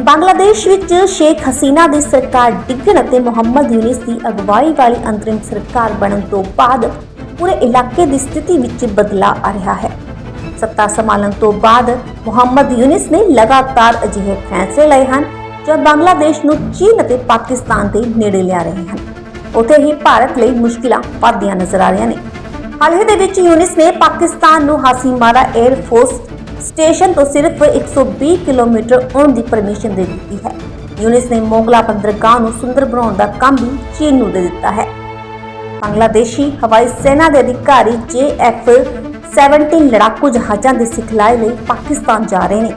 ਬੰਗਲਾਦੇਸ਼ ਵਿੱਚ ਸ਼ੇਖ ਹਸੀਨਾ ਦੀ ਸਰਕਾਰ ਡਿੱਗਣ ਅਤੇ ਮੁਹੰਮਦ ਯੂਨਿਸ ਦੀ ਅਗਵਾਈ ਵਾਲੀ ਅੰਤਰਿਮ ਸਰਕਾਰ ਬਣਨ ਤੋਂ ਬਾਅਦ ਪੂਰੇ ਇਲਾਕੇ ਦੀ ਸਥਿਤੀ ਵਿੱਚ ਬਦਲਾਅ ਆ ਰਿਹਾ ਹੈ। ਸੱਤਾ ਸੰਭਾਲਣ ਤੋਂ ਬਾਅਦ ਮੁਹੰਮਦ ਯੂਨਿਸ ਨੇ ਲਗਾਤਾਰ ਅਜਿਹੇ ਫੈਸਲੇ ਲਏ ਹਨ, ਜੋ ਬੰਗਲਾਦੇਸ਼ ਨੂੰ ਚੀਨ ਅਤੇ ਪਾਕਿਸਤਾਨ ਦੇ ਨੇੜੇ ਲਿਆ ਰਹੇ ਹਨ। ਉੱਥੇ ਹੀ ਭਾਰਤ ਲਈ ਮੁਸ਼ਕਿਲਾਂ ਵਧਦੀਆਂ ਨਜ਼ਰ ਆ ਰਹੀਆਂ ਨੇ। ਹਾਲ ਹੀ ਦੇ ਵਿੱਚ ਯੂਨਿਸ ਨੇ ਪਾਕਿਸਤਾਨ ਨੂੰ ਹਾਸੀਮਾਰਾ 에ਅਰ ਫੋਰਸ ਸਟੇਸ਼ਨ ਤੋਂ ਸਿਰਫ 120 ਕਿਲੋਮੀਟਰ ਆਉਣ ਦੀ ਪਰਮਿਸ਼ਨ ਦੇ ਦਿੱਤੀ ਹੈ। ਯੂਨਿਸ ਨੇ ਮੋਗਲਾ ਬੰਦਰਗਾਹ ਨੂੰ ਸੁੰਦਰ ਬਣਾਉਣ ਦਾ ਕੰਮ ਵੀ ਚੀਨ ਨੂੰ ਦੇ ਦਿੱਤਾ ਹੈ। ਬੰਗਲਾਦੇਸ਼ੀ ਹਵਾਈ ਸੈਨਾ ਦੇ ਅਧਿਕਾਰੀ ਜੇਐਫ 17 ਲੜਾਕੂ ਜਹਾਜ਼ਾਂ ਦੀ ਸਿਖਲਾਈ ਲਈ ਪਾਕਿਸਤਾਨ ਜਾ ਰਹੇ ਨੇ।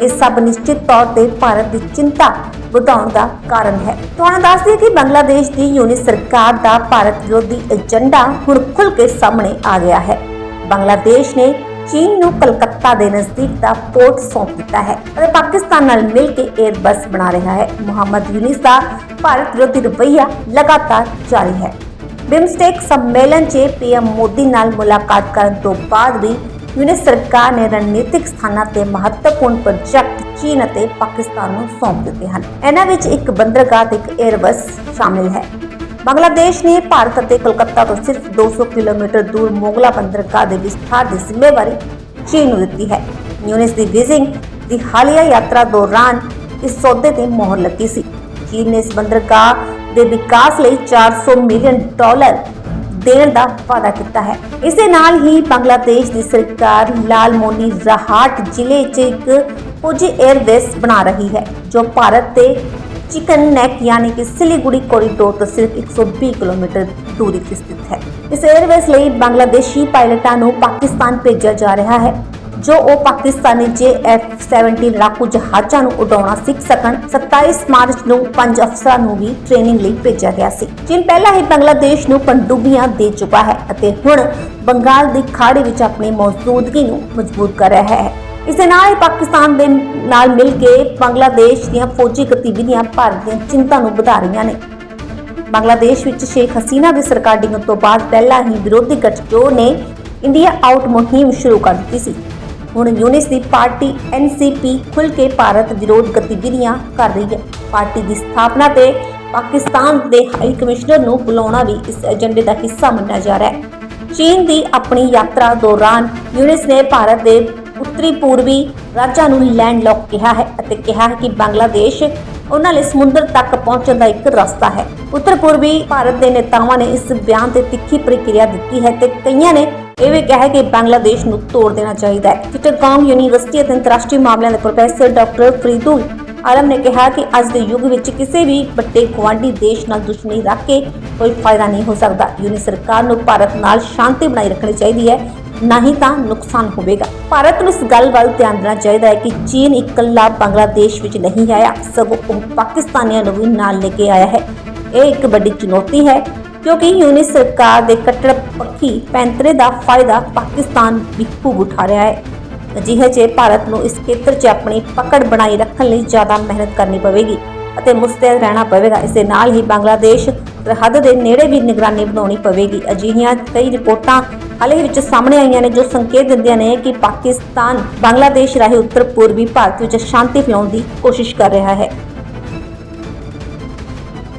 ਇਹ ਸਭ ਨਿਸ਼ਚਿਤ ਤੌਰ ਤੇ ਭਾਰਤ ਦੀ ਚਿੰਤਾ ਵਧਾਉਣ ਦਾ ਕਾਰਨ ਹੈ। ਤੁਹਾਨੂੰ ਦੱਸ ਦਈਏ ਕਿ ਬੰਗਲਾਦੇਸ਼ ਦੀ ਯੂਨਿਸ ਸਰਕਾਰ ਦਾ ਭਾਰਤ ਵਿਰੋਧੀ ਏਜੰਡਾ ਹੁਣ ਖੁੱਲ ਕੇ ਸਾਹਮਣੇ ਆ ਗਿਆ ਹੈ। ਬੰਗਲਾਦੇਸ਼ ਨੇ ਚੀਨ ਨੂੰ ਕਲਕੱਤਾ ਦੇ ਨਜ਼ਦੀਕ ਦਾ ਪੋਰਟ ਸੌਂਪ ਦਿੱਤਾ ਹੈ ਅਤੇ ਪਾਕਿਸਤਾਨ ਨਾਲ ਮਿਲ ਕੇ 에ਅਰਬਸ ਬਣਾ ਰਿਹਾ ਹੈ। ਮੁਹੰਮਦ ਯੂਨਿਸ ਦਾ ਭਾਰਤ ਵਿਰੋਧੀ ਰਵੱਈਆ ਲਗਾਤਾਰ ਜਾਰੀ ਹੈ। ਬਿਮਸਟੇਕ ਸੰਮੇਲਨ 'ਚ ਪੀਐਮ ਮੋਦੀ ਨਾਲ ਮੁਲਾਕਾਤ ਕਰਨ ਤੋਂ ਬਾਅਦ ਵੀ ਯੂਨਿਸ ਸਰਕਾਰ ਨੇ ਰਣਨੀਤਿਕ ਸਥਾਨਾਂ ਤੇ ਮਹੱਤਵਪੂਰਨ ਪ੍ਰੋਜੈਕਟ ਚੀਨ ਅਤੇ ਪਾਕਿਸਤਾਨ ਨੂੰ ਸੌਂਪ ਦਿੱਤੇ ਹਨ। ਇਹਨਾਂ ਵਿੱਚ ਇੱਕ ਬੰਦਰਗਾਹ ਤੇ ਇੱਕ 에ਅਰਬਸ ਸ਼ਾਮਿਲ ਹੈ। ਬੰਗਲਾਦੇਸ਼ ਨੇ ਭਾਰਤ ਅਤੇ ਕੋਲਕਾਤਾ ਤੋਂ ਸਿਰਫ 200 ਕਿਲੋਮੀਟਰ ਦੂਰ ਮੋਗਲਾ ਬੰਦਰਗਾਹ ਦੇ ਵਿਸਥਾਰ ਦੀ ਜ਼ਿੰਮੇਵਾਰੀ ਚੀਨ ਨੂੰ ਦਿੱਤੀ ਹੈ। ਯੂਨਿਸ ਦੀ ਬੀਜ਼ਿੰਗ ਦੀ ਹਾਲੀਆ ਯਾਤਰਾ ਦੌਰਾਨ ਇਸ ਸੌਦੇ ਤੇ ਮੋਹਰ ਲੱਗੀ ਸੀ। ਚੀਨ ਨੇ ਇਸ ਬੰਦਰਗਾਹ ਦੇ ਵਿਕਾਸ ਲਈ 400 ਮਿਲੀਅਨ ਡਾਲਰ ਦੇਣ ਦਾ ਵਾਅਦਾ ਕੀਤਾ ਹੈ। ਇਸ ਦੇ ਨਾਲ ਹੀ ਬੰਗਲਾਦੇਸ਼ ਦੀ ਸਰਕਾਰ ਲਾਲਮੋਨੀ ਰਾਹਟ ਜ਼ਿਲ੍ਹੇ 'ਚ ਇੱਕ ਫੌਜੀ 에ਅਰਬੇਸ ਬਣਾ ਰਹੀ ਹੈ, ਜੋ ਭਾਰਤ ਤੇ ਚਿਕਨ ਨੈਕ ਯਾਨੀ ਕਿ ਸਿਲੀਗੁੜੀ ਕੋਰੀਡੋਰ ਤੋਂ ਸਿਰਫ 120 ਕਿਲੋਮੀਟਰ ਦੂਰੀ ਤੇ ਸਥਿਤ ਹੈ ਇਸ 에ਅਰਬੇਸ ਲਈ ਬੰਗਲਾਦੇਸ਼ੀ ਪਾਇਲਟਾਂ ਨੂੰ ਪਾਕਿਸਤਾਨ ਭੇਜਿਆ ਜਾ ਰਿਹਾ ਹੈ ਜੋ ਉਹ ਪਾਕਿਸਤਾਨੀ JF-17 ਲੜਾਕੂ ਜਹਾਜ਼ਾਂ ਨੂੰ ਉਡਾਉਣਾ ਸਿੱਖ ਸਕਣ 27 ਮਾਰਚ ਨੂੰ ਪੰਜ ਅਫਸਰਾਂ ਨੂੰ ਵੀ ਟ੍ਰੇਨਿੰਗ ਲਈ ਭੇਜਿਆ ਗਿਆ ਸੀ ਚੀਨ ਪਹਿਲਾਂ ਹੀ ਬੰਗਲਾਦੇਸ਼ ਨੂੰ ਪਣਡੁੱਬੀਆਂ ਦੇ ਚੁੱਕਾ ਹੈ ਅਤੇ ਹੁਣ ਬੰਗਾਲ ਦੀ ਖਾੜੀ ਵਿੱਚ ਆਪਣੀ ਮੌਜੂਦਗੀ ਨੂੰ ਮਜ਼ਬੂਤ ਕਰ ਰਿਹਾ ਹੈ ਇਸ ਦੇ ਨਾਲ ਹੀ ਪਾਕਿਸਤਾਨ ਦੇ ਨਾਲ ਮਿਲ ਕੇ ਬੰਗਲਾਦੇਸ਼ ਦੀਆਂ ਫੌਜੀ ਗਤੀਵਿਧੀਆਂ ਭਾਰਤ ਦੀਆਂ ਚਿੰਤਾ ਨੂੰ ਵਧਾ ਰਹੀਆਂ ਨੇ। ਬੰਗਲਾਦੇਸ਼ ਵਿੱਚ ਸ਼ੇਖ ਹਸੀਨਾ ਦੀ ਸਰਕਾਰ ਡਿੱਗਣ ਤੋਂ ਬਾਅਦ ਪਹਿਲਾਂ ਹੀ ਵਿਰੋਧੀ ਗੱਠਜੋੜ ਨੇ ਇੰਡੀਆ ਆਊਟ ਮੁਹਿੰਮ ਸ਼ੁਰੂ ਕਰ ਦਿੱਤੀ ਸੀ। ਹੁਣ ਯੂਨਿਸ ਦੀ ਪਾਰਟੀ ਐਨਸੀਪੀ ਖੁੱਲ੍ਹ ਕੇ ਭਾਰਤ ਵਿਰੋਧ ਗਤੀਵਿਧੀਆਂ ਕਰ ਰਹੀ ਹੈ। ਪਾਰਟੀ ਦੀ ਸਥਾਪਨਾ ਤੇ ਪਾਕਿਸਤਾਨ ਦੇ ਹਾਈ ਕਮਿਸ਼ਨਰ ਨੂੰ ਬੁਲਾਉਣਾ ਵੀ ਇਸ ਏਜੰਡੇ ਦਾ ਹਿੱਸਾ ਮੰਨਿਆ ਜਾ ਰਿਹਾ ਹੈ। ਚੀਨ ਦੀ ਆਪਣੀ ਯਾਤਰਾ ਦੌਰਾਨ ਯੂਨਿਸ ਨੇ ਭਾਰਤ ਦੇ ਉੱਤਰੀ ਪੂਰਬੀ ਰਾਜਾਂ ਨੂੰ ਲੈਂਡਲੌਕ ਕਿਹਾ ਹੈ ਅਤੇ ਕਿਹਾ ਕਿ ਬੰਗਲਾਦੇਸ਼ ਉਹਨਾਂ ਲਈ ਸਮੁੰਦਰ ਤੱਕ ਪਹੁੰਚਣ ਦਾ ਇੱਕ ਰਸਤਾ ਹੈ। ਉੱਤਰ ਪੂਰਬੀ ਭਾਰਤ ਦੇ ਨੇਤਾਵਾਂ ਨੇ ਇਸ ਬਿਆਨ ਤੇ ਤਿੱਖੀ ਪ੍ਰਤੀਕਿਰਿਆ ਦਿੱਤੀ ਹੈ ਤੇ ਕਈਆਂ ਨੇ ਇਹ ਵੀ ਕਿਹਾ ਕਿ ਬੰਗਲਾਦੇਸ਼ ਨੂੰ ਤੋੜ ਦੇਣਾ ਚਾਹੀਦਾ ਹੈ। ਚਿਟਾਗੋਂਗ ਯੂਨੀਵਰਸਿਟੀ ਅਤੇ ਅੰਤਰਰਾਸ਼ਟਰੀ ਮਾਮਲਿਆਂ ਦੇ ਪ੍ਰੋਫੈਸਰ ਡਾਕਟਰ ਫਰੀਦੁਲ ਆਲਮ ਨੇ ਕਿਹਾ ਕਿ ਅੱਜ ਦੇ ਯੁੱਗ ਵਿੱਚ ਕਿਸੇ ਵੀ ਵੱਡੇ ਗੁਆਂਢੀ ਦੇਸ਼ ਨਾਲ ਦੁਸ਼ਮਣੀ ਰੱਖ ਕੇ ਕੋਈ ਫਾਇਦਾ ਨਹੀਂ ਹੋ ਸਕਦਾ। ਯੂਨੀ ਸਰਕਾਰ ਨੂੰ ਭਾਰਤ ਨਾਲ ਸ਼ਾਂਤੀ ਬਣਾਈ ਰੱਖਣੀ ਚਾਹੀਦੀ ਹੈ ਨਾ ਤਾਂ ਨੁਕਸਾਨ ਹੋਵੇਗਾ। ਭਾਰਤ ਨੂੰ ਇਸ ਗੱਲ ਵੱਲ ਧਿਆਨ ਦੇਣਾ ਚਾਹੀਦਾ ਹੈ ਕਿ ਚੀਨ ਇਕੱਲਾ ਬੰਗਲਾਦੇਸ਼ ਵਿੱਚ ਨਹੀਂ ਆਇਆ। ਸਗੋਂ ਉਹ ਪਾਕਿਸਤਾਨੀਆਂ ਨੂੰ ਵੀ ਨਾਲ ਲੈ ਕੇ ਆਇਆ ਹੈ। ਇਹ ਇੱਕ ਵੱਡੀ ਚੁਣੌਤੀ ਹੈ, ਕਿਉਂਕਿ ਯੂਨਿਸ ਸਰਕਾਰ ਦੇ ਕੱਟੜ ਪੱਖੀ ਪੈਂਤਰੇ ਦਾ ਫਾਇਦਾ ਪਾਕਿਸਤਾਨ ਵੀ ਖੂਬ ਉਠਾ ਰਿਹਾ ਹੈ। ਅਜਿਹੇ 'ਚ ਭਾਰਤ ਨੂੰ ਇਸ ਖੇਤਰ 'ਚ ਆਪਣੀ ਪਕੜ ਬਣਾਈ ਰੱਖਣ ਲਈ ਜ਼ਿਆਦਾ ਮਿਹਨਤ ਕਰਨੀ ਪਵੇਗੀ ਅਤੇ ਮੁਸਤੈਦ ਰਹਿਣਾ ਪਵੇਗਾ। ਇਸ ਦੇ ਨਾਲ ਹੀ ਬੰਗਲਾਦੇਸ਼ ਸਰਹੱਦ ਦੇ ਨੇੜੇ ਵੀ ਨਿਗਰਾਨੀ ਬਣਾਉਣੀ ਪਵੇਗੀ। ਅਜਿਹੀਆਂ ਕਈ ਰਿਪੋਰਟਾਂ ਹਾਲੇ ਹੀ ਵਿੱਚ ਸਾਹਮਣੇ ਆਈਆਂ ਨੇ ਜੋ ਸੰਕੇਤ ਦਿੰਦੀਆਂ ਨੇ ਕਿ ਪਾਕਿਸਤਾਨ ਬੰਗਲਾਦੇਸ਼ ਰਾਹੀਂ ਉੱਤਰ ਪੂਰਬੀ ਭਾਰਤ ਵਿੱਚ ਸ਼ਾਂਤੀ ਫੈਲਾਉਣ ਦੀ ਕੋਸ਼ਿਸ਼ ਕਰ ਰਿਹਾ ਹੈ।